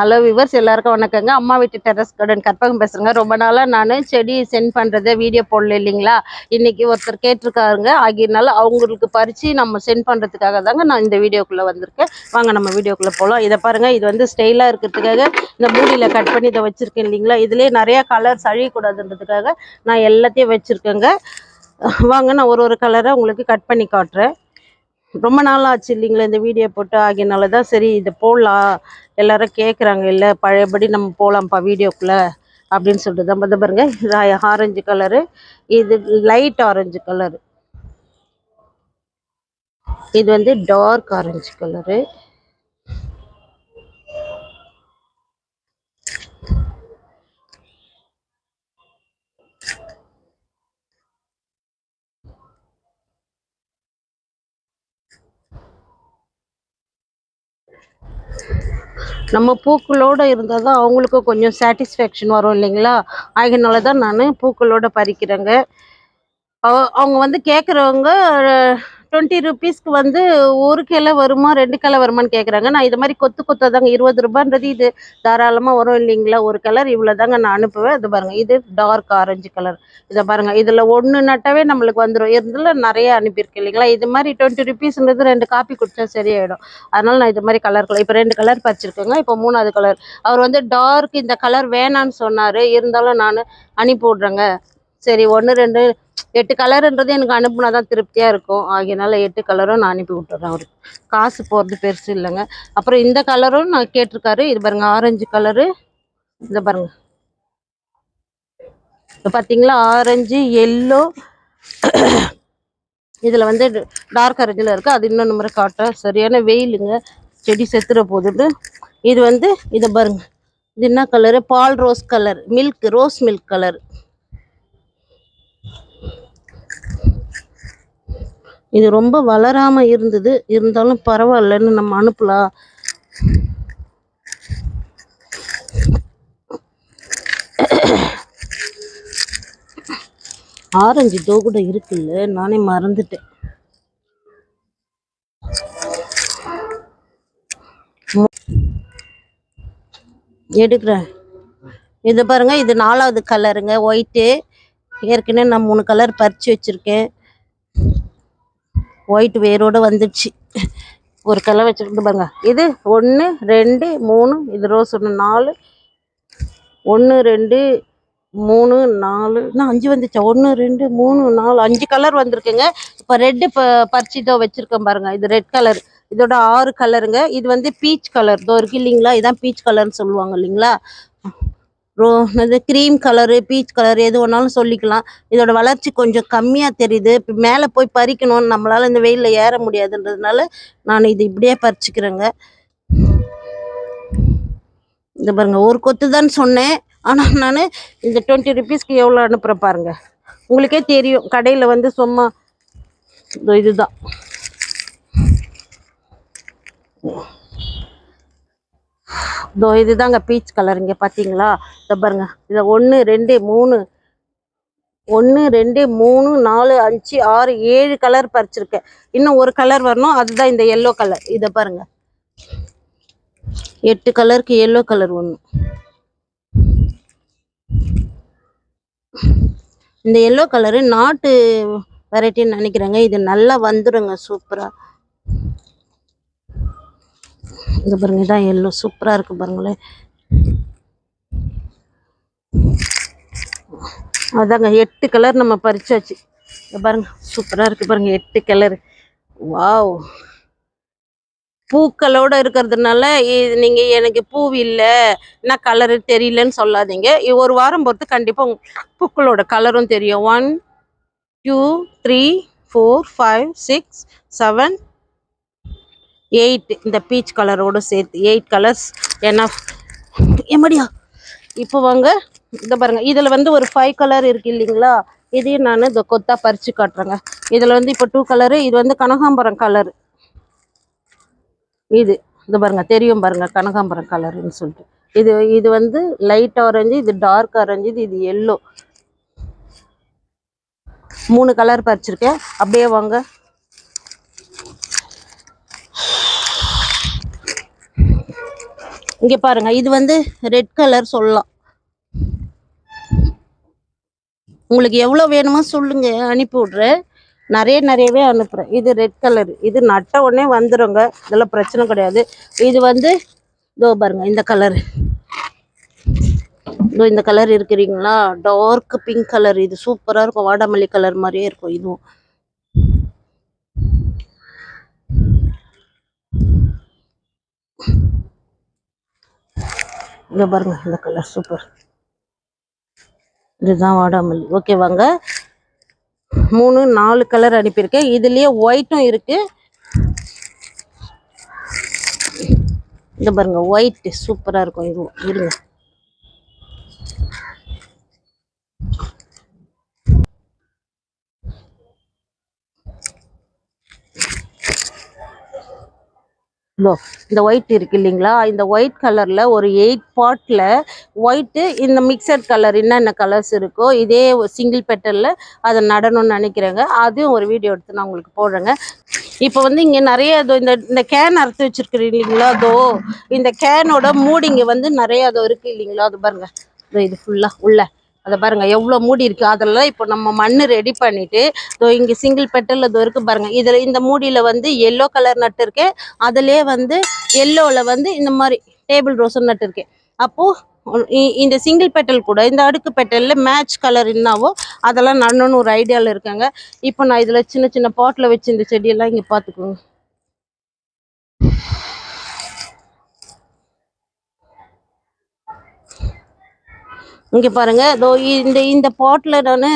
Hello viewers எல்லாருக்கும் வணக்கங்க. அம்மா வீட்டு டெரஸ் கார்டன் கற்பகம் பேசுகிறேங்க ரொம்ப நாளாக நான் செடி சென்ட் பண்ணுறதை வீடியோ போடல இல்லைங்களா? இன்றைக்கி ஒருத்தர் கேட்டிருக்காருங்க. ஆகியனால அவங்களுக்கு பறித்து நம்ம சென்ட் பண்ணுறதுக்காக தாங்க நான் இந்த வீடியோக்குள்ளே வந்திருக்கேன். வாங்க நம்ம வீடியோக்குள்ளே போகலாம் இதை பாருங்கள் இது வந்து ஸ்டைலாக இருக்கிறதுக்காக இந்த மூடியில் கட் பண்ணி இதை வச்சுருக்கேன் இல்லைங்களா? இதுலேயே நிறையா கலர்ஸ் அழியக்கூடாதுன்றதுக்காக நான் எல்லாத்தையும் வச்சுருக்கேங்க. வாங்க நான் ஒரு ஒரு கலரை உங்களுக்கு கட் பண்ணி காட்டுறேன். ரொம்ப நாள் ஆச்சு இல்லைங்களா இந்த வீடியோ போட்டு. ஆகியனால தான் சரி இதை போடலாம். எல்லாரும் கேட்குறாங்க இல்லை பழையபடி நம்ம போகலாம்ப்பா வீடியோக்குள்ளே அப்படின்னு சொல்லிட்டு தான். பார்த்து பாருங்க ஆரஞ்சு கலரு இது லைட் ஆரஞ்சு கலரு. இது வந்து டார்க் ஆரஞ்சு கலரு. நம்ம பூக்களோடு இருந்தால் தான் அவங்களுக்கும் கொஞ்சம் சாட்டிஸ்ஃபேக்ஷன் வரும் இல்லைங்களா? அதனால தான் நான் பூக்களோடு பறிக்கிறேங்க. அவ- அவங்க வந்து கேட்குறவங்க டுவெண்ட்டி ருபீஸ்க்கு வந்து ஒரு கிளை வருமா ரெண்டு கிளை வருமான்னு கேட்குறாங்க நான் இது மாதிரி கொத்து கொத்தா தாங்க இருபது ரூபான்றது இது தாராளமாக வரும் இல்லைங்களா? ஒரு கலர் இவ்வளோ தாங்க நான் அனுப்புவேன். இது பாருங்கள் இது டார்க் ஆரஞ்சு கலர் இதை பாருங்கள் இதில் ஒன்று நட்டாவே நம்மளுக்கு வந்துடும் இதில் நிறைய அனுப்பியிருக்கு இல்லைங்களா? இது மாதிரி டுவெண்ட்டி ருபீஸ்ன்றது ரெண்டு காப்பி குடித்தா சரியாயிடும். அதனால் நான் இது மாதிரி கலர் கலர் இப்போ ரெண்டு கலர் பறிச்சிருக்கேங்க. இப்போ மூணாவது கலர் அவர் வந்து டார்க் இந்த கலர் வேணான்னு சொன்னார். இருந்தாலும் நான் அனுப்பி விட்றேங்க. சரி ஒன்று ரெண்டு எட்டு கலருன்றது எனக்கு அனுப்புனா தான் திருப்தியாக இருக்கும். ஆகியனால எட்டு கலரும் நான் அனுப்பி விட்டுறேன் அவருக்கு. காசு போகிறது பெருசு இல்லைங்க. அப்புறம் இந்த கலரும் நான் கேட்டிருக்காரு. இது பாருங்க ஆரஞ்சு கலரு இதை பாருங்க. இப்போ பார்த்தீங்களா ஆரஞ்சு எல்லோ இதில் வந்து டார்க் ஆரஞ்சில் இருக்குது அது இன்னொன்று முறை காட்டுறேன். சரியான வெயிலுங்க. செடி செத்துற போகுது இது வந்து இதை பாருங்க. இது என்ன கலரு பால் rose color milk rose milk color இது ரொம்ப வளராமல் இருந்தது. இருந்தாலும் பரவாயில்லன்னு நம்ம அனுப்பலாம். ஆரஞ்சு தோ கூட இருக்குல்ல. நானே மறந்துட்டேன். எடுக்கிறேன். இதை பாருங்க. இது நாலாவது கலருங்க ஒயிட்டு ஏற்கனவே நான் மூணு கலர் பறித்து வச்சுருக்கேன். ஒயிட் வேரோட வந்துடுச்சு ஒரு கலர் வச்சுருந்து பாருங்க. இது ஒன்று ரெண்டு மூணு இது ரோஸ் ஒன்று நாலு. ஒன்று ரெண்டு மூணு நாலு. இன்னும் அஞ்சு வந்துச்சா? ஒன்று ரெண்டு மூணு நாலு. அஞ்சு கலர் வந்திருக்குங்க. இப்போ ரெட்டு இப்போ பறிச்சிட்டோ வச்சுருக்கேன் பாருங்க. இது ரெட் கலர் இதோட ஆறு கலருங்க இது வந்து பீச் கலர் இதோ இருக்கு இல்லைங்களா? இதான் பீச் கலர்னு சொல்லுவாங்க இல்லைங்களா? ரோ இது க்ரீம் கலரு பீச் கலர் எது வேணாலும் சொல்லிக்கலாம். இதோட வளர்ச்சி கொஞ்சம் கம்மியாக தெரியுது. இப்போ மேலே போய் பறிக்கணும் நம்மளால் இந்த வெயிலில் ஏற முடியாதுன்றதுனால நான் இது இப்படியே பறிச்சுக்கிறேங்க. இந்த பாருங்க ஒரு கொத்து தான் சொன்னேன். ஆனால் நான் இந்த டுவெண்ட்டி ருபீஸ்க்கு எவ்வளோ அனுப்புகிறேன் பாருங்க. உங்களுக்கே தெரியும் கடையில் வந்து சும்மா இதுதான். இதோ இதுதாங்க பீச் கலர் இங்கே பார்த்தீங்களா இதை பாருங்க. இதை ஒன்று ரெண்டு மூணு. ஒன்று ரெண்டு மூணு நாலு அஞ்சு ஆறு ஏழு கலர் பறிச்சிருக்கேன். இன்னும் ஒரு கலர் வரணும். அதுதான் இந்த எல்லோ கலர் இதை பாருங்க. எட்டு கலருக்கு எல்லோ கலர் ஒன்று இந்த எல்லோ கலரு நாட்டு வெரைட்டின்னு நினைக்கிறேங்க. இது நல்லா வந்துருங்க. சூப்பராக இந்த பாருங்க. இதான் எல்லோ சூப்பராக இருக்கு பாருங்களேன் அதாங்க எட்டு கலர் நம்ம பறிச்சாச்சு. இதை பாருங்க சூப்பராக இருக்கு பாருங்க எட்டு கலர் வாவ் பூக்களோட இருக்கிறதுனால இது நீங்க எனக்கு பூ இல்லை. நான் கலரு தெரியலன்னு சொல்லாதீங்க. ஒரு வாரம் பொறுத்து கண்டிப்பாக பூக்களோட கலரும் தெரியும். One two three four five six seven eight இந்த பீச் கலரோடு சேர்த்து எயிட் கலர்ஸ் என்ன எம்மடியா? இப்போ வாங்க இந்த பாருங்கள் இதில் வந்து ஒரு ஃபைவ் கலர் இருக்கு இல்லைங்களா? இதையும் நான் இந்த கொத்தா பறித்து காட்டுறேங்க. இதில் வந்து இப்போ டூ கலரு இது வந்து கனகாம்பரம் கலரு இது இது பாருங்கள் தெரியும் பாருங்கள் கனகாம்பரம் கலருன்னு சொல்லிட்டு. இது இது வந்து லைட் ஆரஞ்சு இது டார்க் ஆரஞ்சு இது இது எல்லோ மூணு கலர் பறிச்சிருக்கேன். அப்படியே வாங்க. இங்கே பாருங்க இது வந்து ரெட் கலர் சொல்லலாம். உங்களுக்கு எவ்வளோ வேணுமோ சொல்லுங்க அனுப்பி விட்றேன். நிறைய நிறையவே அனுப்புகிறேன் இது ரெட் கலர் இது நட்ட உடனே வந்துருங்க. இதெல்லாம் பிரச்சனை கிடையாது. இது வந்து இதோ பாருங்க இந்த கலர் இதோ இந்த கலர் இருக்கிறீங்களா? டார்க் பிங்க் கலர் இது சூப்பராக இருக்கும். வாடாமல்லி கலர் மாதிரியே இருக்கும் இதுவும். இங்க பாருங்க இந்த கலர் சூப்பர் இதுதான் வாடாமல்லி. ஓகேவாங்க மூணு நாலு கலர் அனுப்பியிருக்கேன். இதுலயே ஒயிட்டும் இருக்கு. இந்த பாருங்க ஒயிட் சூப்பரா இருக்கும். இதுவும் இருங்க. இதோ இந்த ஒயிட் இருக்கு இல்லைங்களா? இந்த ஒயிட் கலரில் ஒரு எயிட் பாட்டில் ஒயிட்டு இந்த மிக்சட் கலர் என்னென்ன கலர்ஸ் இருக்கோ இதே சிங்கிள் பெட்டலில் அதை நடணும்னு நினைக்கிறேங்க. அதுவும் ஒரு வீடியோ எடுத்து நான் உங்களுக்கு போடுறேங்க. இப்போ வந்து இங்கே நிறைய இதோ இந்த இந்த கேன் அறுத்து வச்சுருக்குறீங்க இல்லைங்களா? அதோ இந்த கேனோட மூடிங்க வந்து நிறைய அதோ இருக்கு இல்லைங்களா? அது பாருங்க. இது ஃபுல்லாக உள்ள. அதை பாருங்க எவ்வளோ மூடி இருக்கு. அதெல்லாம் இப்போ நம்ம மண் ரெடி பண்ணிட்டு இதோ இங்க சிங்கிள் பெட்டல் இதோ இருக்கு பாருங்க. இதுல இந்த மூடியில வந்து எல்லோ கலர் நட்டு இருக்கு. அதுலயே வந்து எல்லோல வந்து இந்த மாதிரி டேபிள் ரோஸும் நட்டு இருக்கேன் அப்போ இ- இந்த சிங்கிள் பெட்டல் கூட இந்த அடுக்கு பெட்டலில் மேட்ச் கலர் என்னவோ அதெல்லாம் நடணும்னு ஒரு ஐடியாவில் இருக்காங்க. இப்போ நான் இதில் சின்ன சின்ன பாட்டில் வச்சு இந்த செடியெல்லாம் இங்கே பார்த்துக்கோங்க இங்கே பாருங்க இதோ இந்த இந்த பாட்டில் நான்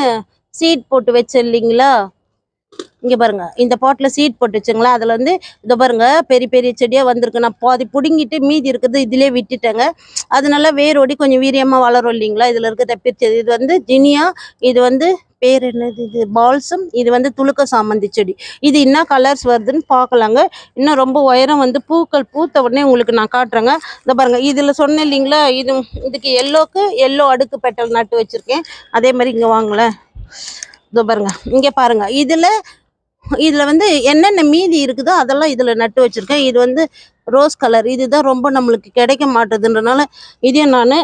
சீட் போட்டு வச்சேன் இல்லைங்களா? இங்க பாருங்க இந்த பாட்டில் சீட் போட்டு வச்சுங்களா? அதில் வந்து இதை பாருங்க பெரிய பெரிய செடியாக வந்திருக்கு. நான் பாதி பிடுங்கிட்டு மீதி இருக்கிறது இதிலே விட்டுட்டேங்க. அதனால வேரோடி கொஞ்சம் வீரியமாக வளரும் இல்லைங்களா? இதில் இருக்கிற தப்பிச்சது இது வந்து ஜினியா இது வந்து பேர் என்னது இது? பால்சம்? இது வந்து துளுக்க சாமந்தி செடி. இது என்ன கலர்ஸ் வருதுன்னு பார்க்கலாங்க. இன்னும் ரொம்ப உயரம் வந்து பூக்கள் பூத்த உடனே உங்களுக்கு நான் காட்டுறேங்க. இந்த பாருங்க. இதில் சொன்னேன் இல்லைங்களா? இது இதுக்கு எல்லோக்கு எல்லோ அடுக்கு பெட்டல் நட்டு வச்சிருக்கேன். அதே மாதிரி இங்க வாங்களேன் இதோ பாருங்க. இங்கே பாருங்க. இதுல இதில் வந்து என்னென்ன மீதி இருக்குதோ அதெல்லாம் இதுல நட்டு வச்சிருக்கேன். இது வந்து ரோஸ் கலர் இதுதான் ரொம்ப நம்மளுக்கு கிடைக்க மாட்டுதுன்றனால இதையும் நான்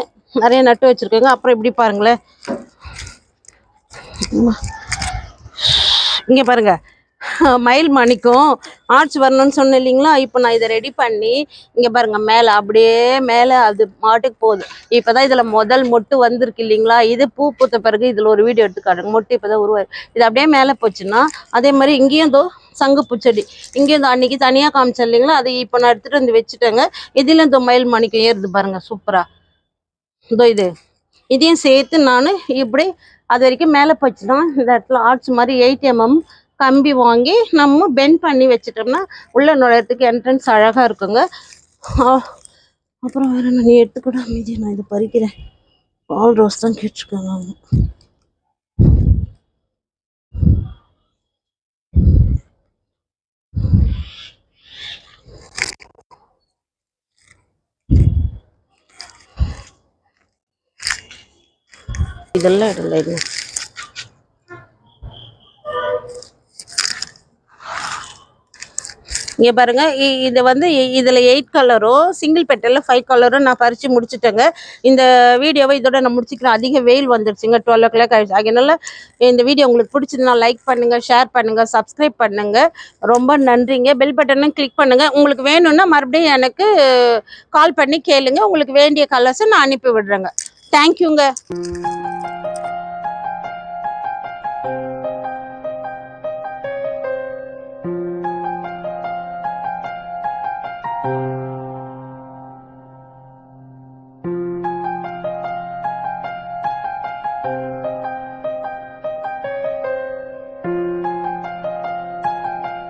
நிறைய நட்டு வச்சிருக்கேங்க. அப்புறம் இப்படி பாருங்களேன். இங்கே பாருங்க. மயில் மணிக்கும் ஆர்ச் வரணும்னு சொன்னேன் இல்லைங்களா? இப்போ நான் இதை ரெடி பண்ணி இங்கே பாருங்கள் மேலே அப்படியே மேலே அது மாட்டுக்கு போகுது. இப்போ தான் இதில் முதல் மொட்டு வந்திருக்கு இல்லைங்களா? இது பூ பூத்த பிறகு இதில் ஒரு வீடியோ எடுத்து காட்டுங்க மொட்டு இப்போதான் உருவாரு இது அப்படியே மேலே போச்சுன்னா அதே மாதிரி இங்கேயும் தோ சங்கு பூச்செடி இங்கேயும் இந்த அன்னைக்கு தனியாக காமிச்சேன் இல்லைங்களா? அதை இப்போ நான் எடுத்துகிட்டு வந்து வச்சுட்டேங்க. இதுல இந்த மயில் மணிக்கும் ஏறுது பாருங்கள் சூப்பராக இதோ இது. இதையும் சேர்த்து நான் இப்படி அது வரைக்கும் மேலே போச்சுன்னா இந்த இடத்துல ஆர்ச் மாதிரி எயிட் எம்எம் கம்பி வாங்கி நம்ம பெண்ட் பண்ணி வச்சிட்டோம்னா உள்ளே நுழையத்துக்கு என்ட்ரன்ஸ் அழகாக இருக்குங்க. அப்புறம் வேறு நான் நீ எடுத்துக்கூட மீதி நான் இதை பறிக்கிறேன். ஆல் ரோஸ் தான் கேட்டிருக்காங்க அவங்க. இதெல்லாம் இடல இது பாருங்க இ- இது வந்து இதில் எயிட் கலரும் சிங்கிள் பெட்டலில் ஃபைவ் கலரும் நான் பறித்து முடிச்சுட்டேங்க. இந்த வீடியோவை இதோட நான் முடிச்சுக்கிறேன். அதிக வெயில் வந்துருச்சுங்க டுவெல் ஓ கிளாக் ஆயிடுச்சு. அதனால இந்த வீடியோ உங்களுக்கு பிடிச்சதுன்னா லைக் பண்ணுங்கள் ஷேர் பண்ணுங்கள் சப்ஸ்கிரைப் பண்ணுங்கள் ரொம்ப நன்றிங்க. பெல் பட்டனும் கிளிக் பண்ணுங்கள் உங்களுக்கு வேணும்னா மறுபடியும் எனக்கு கால் பண்ணி கேளுங்க. உங்களுக்கு வேண்டிய கலர்ஸை நான் அனுப்பி விடுறேங்க. தேங்க்யூங்க.